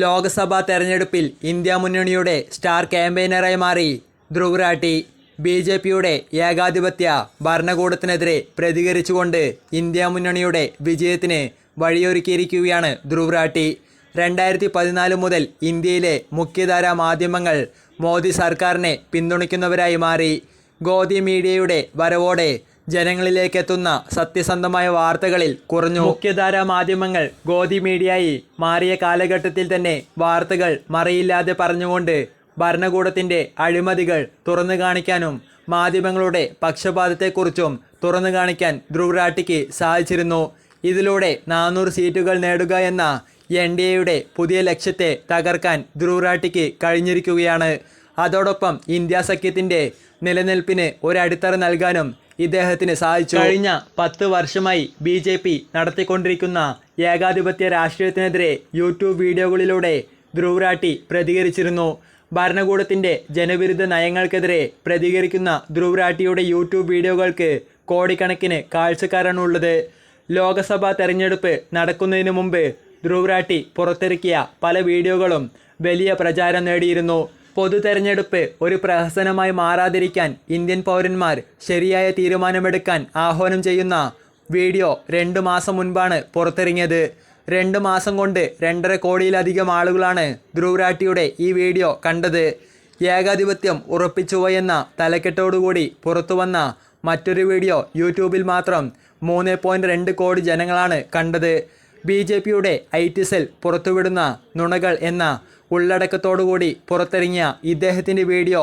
ലോക്സഭാ തെരഞ്ഞെടുപ്പിൽ ഇന്ത്യ മുന്നണിയുടെ സ്റ്റാർ ക്യാമ്പയിനറായി മാറി. ധ്രുവ്രാട്ടി ബി ജെ പിയുടെ ഏകാധിപത്യ ഭരണകൂടത്തിനെതിരെ പ്രതികരിച്ചുകൊണ്ട് ഇന്ത്യ മുന്നണിയുടെ വിജയത്തിന് വഴിയൊരുക്കിയിരിക്കുകയാണ് ധ്രുവ്രാട്ടി. രണ്ടായിരത്തി പതിനാല് മുതൽ ഇന്ത്യയിലെ മുഖ്യധാരാ മാധ്യമങ്ങൾ മോദി സർക്കാരിനെ പിന്തുണയ്ക്കുന്നവരായി മാറി. ഗോദി മീഡിയയുടെ വരവോടെ ജനങ്ങളിലേക്കെത്തുന്ന സത്യസന്ധമായ വാർത്തകളിൽ കുറഞ്ഞു. മുഖ്യധാരാ മാധ്യമങ്ങൾ ഗോതി മീഡിയയായി മാറിയ കാലഘട്ടത്തിൽ തന്നെ വാർത്തകൾ മറയില്ലാതെ പറഞ്ഞുകൊണ്ട് ഭരണകൂടത്തിന്റെ അഴിമതികൾ തുറന്നു കാണിക്കാനും മാധ്യമങ്ങളുടെ പക്ഷപാതത്തെക്കുറിച്ചും തുറന്നു കാണിക്കാൻ ധ്രുവരാട്ടിക്ക് സാധിച്ചിരുന്നു. ഇതിലൂടെ നാനൂറ് സീറ്റുകൾ നേടുക എന്ന എൻ ഡി എയുടെ പുതിയ ലക്ഷ്യത്തെ തകർക്കാൻ ധ്രുവരാട്ടിക്ക് കഴിഞ്ഞിരിക്കുകയാണ്. അതോടൊപ്പം ഇന്ത്യ സഖ്യത്തിന്റെ നിലനിൽപ്പിന് ഒരടിത്തറ നൽകാനും ഇദ്ദേഹത്തിന് സാധിച്ചു. കഴിഞ്ഞ പത്ത് വർഷമായി ബി ജെ പി നടത്തിക്കൊണ്ടിരിക്കുന്ന ഏകാധിപത്യ രാഷ്ട്രീയത്തിനെതിരെ യൂട്യൂബ് വീഡിയോകളിലൂടെ ധ്രുവരാട്ടി പ്രതികരിച്ചിരുന്നു. ഭരണകൂടത്തിന്റെ ജനവിരുദ്ധ നയങ്ങൾക്കെതിരെ പ്രതികരിക്കുന്ന ധ്രുവരാട്ടിയുടെ യൂട്യൂബ് വീഡിയോകൾക്ക് കോടിക്കണക്കിന് കാഴ്ചക്കാരാണുള്ളത്. ലോകസഭാ തെരഞ്ഞെടുപ്പ് നടക്കുന്നതിന് മുമ്പ് ധ്രുവരാട്ടി പുറത്തിറക്കിയ പല വീഡിയോകളും വലിയ പ്രചാരം നേടിയിരുന്നു. പൊതു തെരഞ്ഞെടുപ്പ് ഒരു പ്രഹസനമായി മാറാതിരിക്കാൻ ഇന്ത്യൻ പൗരന്മാർ ശരിയായ തീരുമാനമെടുക്കാൻ ആഹ്വാനം ചെയ്യുന്ന വീഡിയോ രണ്ട് മാസം മുൻപാണ് പുറത്തിറങ്ങിയത്. രണ്ട് മാസം കൊണ്ട് രണ്ടര കോടിയിലധികം ആളുകളാണ് ധ്രുവരാട്ടിയുടെ ഈ വീഡിയോ കണ്ടത്. ഏകാധിപത്യം ഉറപ്പിച്ചുവോ എന്ന തലക്കെട്ടോടുകൂടി പുറത്തുവന്ന മറ്റൊരു വീഡിയോ യൂട്യൂബിൽ മാത്രം മൂന്ന് പോയിന്റ് രണ്ട് കോടി ജനങ്ങളാണ് കണ്ടത്. ബി ജെ പിയുടെ ഐ ടി സെൽ പുറത്തുവിടുന്ന നുണകൾ എന്ന ഉള്ളടക്കത്തോടുകൂടി പുറത്തിറങ്ങിയ ഇദ്ദേഹത്തിന്റെ വീഡിയോ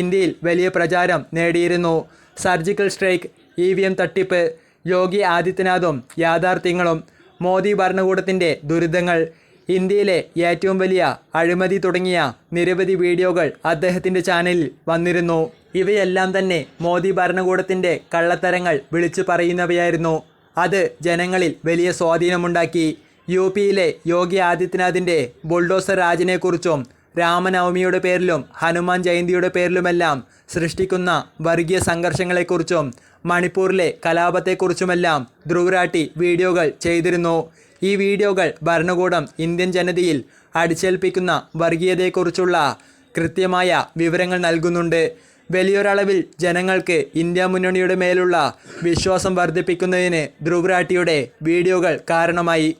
ഇന്ത്യയിൽ വലിയ പ്രചാരം നേടിയിരുന്നു. Surgical strike E V M തട്ടിപ്പ് യോഗി ആദിത്യനാഥും യാഥാർത്ഥ്യങ്ങളും മോദി ഭരണകൂടത്തിന്റെ ദുരിതങ്ങൾ ഇന്ത്യയിലെ ഏറ്റവും വലിയ അഴിമതി തുടങ്ങിയ നിരവധി വീഡിയോകൾ അദ്ദേഹത്തിന്റെ ചാനലിൽ വന്നിരുന്നു. ഇവയെല്ലാം തന്നെ മോദി ഭരണകൂടത്തിന്റെ കള്ളത്തരങ്ങൾ വിളിച്ചു പറയുന്നവയായിരുന്നു. അത് ജനങ്ങളിൽ വലിയ സ്വാധീനമുണ്ടാക്കി. യു പിയിലെ യോഗി ആദിത്യനാഥിന്റെ ബുൾഡോസർ രാജിനെക്കുറിച്ചും രാമനവമിയുടെ പേരിലും ഹനുമാൻ ജയന്തിയുടെ പേരിലുമെല്ലാം സൃഷ്ടിക്കുന്ന വർഗീയ സംഘർഷങ്ങളെക്കുറിച്ചും മണിപ്പൂരിലെ കലാപത്തെക്കുറിച്ചുമെല്ലാം ധ്രുവരാട്ടി വീഡിയോകൾ ചെയ്തിരുന്നു. ഈ വീഡിയോകൾ ഭരണകൂടം ഇന്ത്യൻ ജനതയിൽ അടിച്ചേൽപ്പിക്കുന്ന വർഗീയതയെക്കുറിച്ചുള്ള കൃത്യമായ വിവരങ്ങൾ നൽകുന്നുണ്ട്. വലിയൊരളവിൽ ജനങ്ങൾക്ക് ഇന്ത്യ മുന്നണിയുടെ മേലുള്ള വിശ്വാസം വർദ്ധിപ്പിക്കുന്നതിന് ധ്രുവരാട്ടിയുടെ വീഡിയോകൾ കാരണമായി.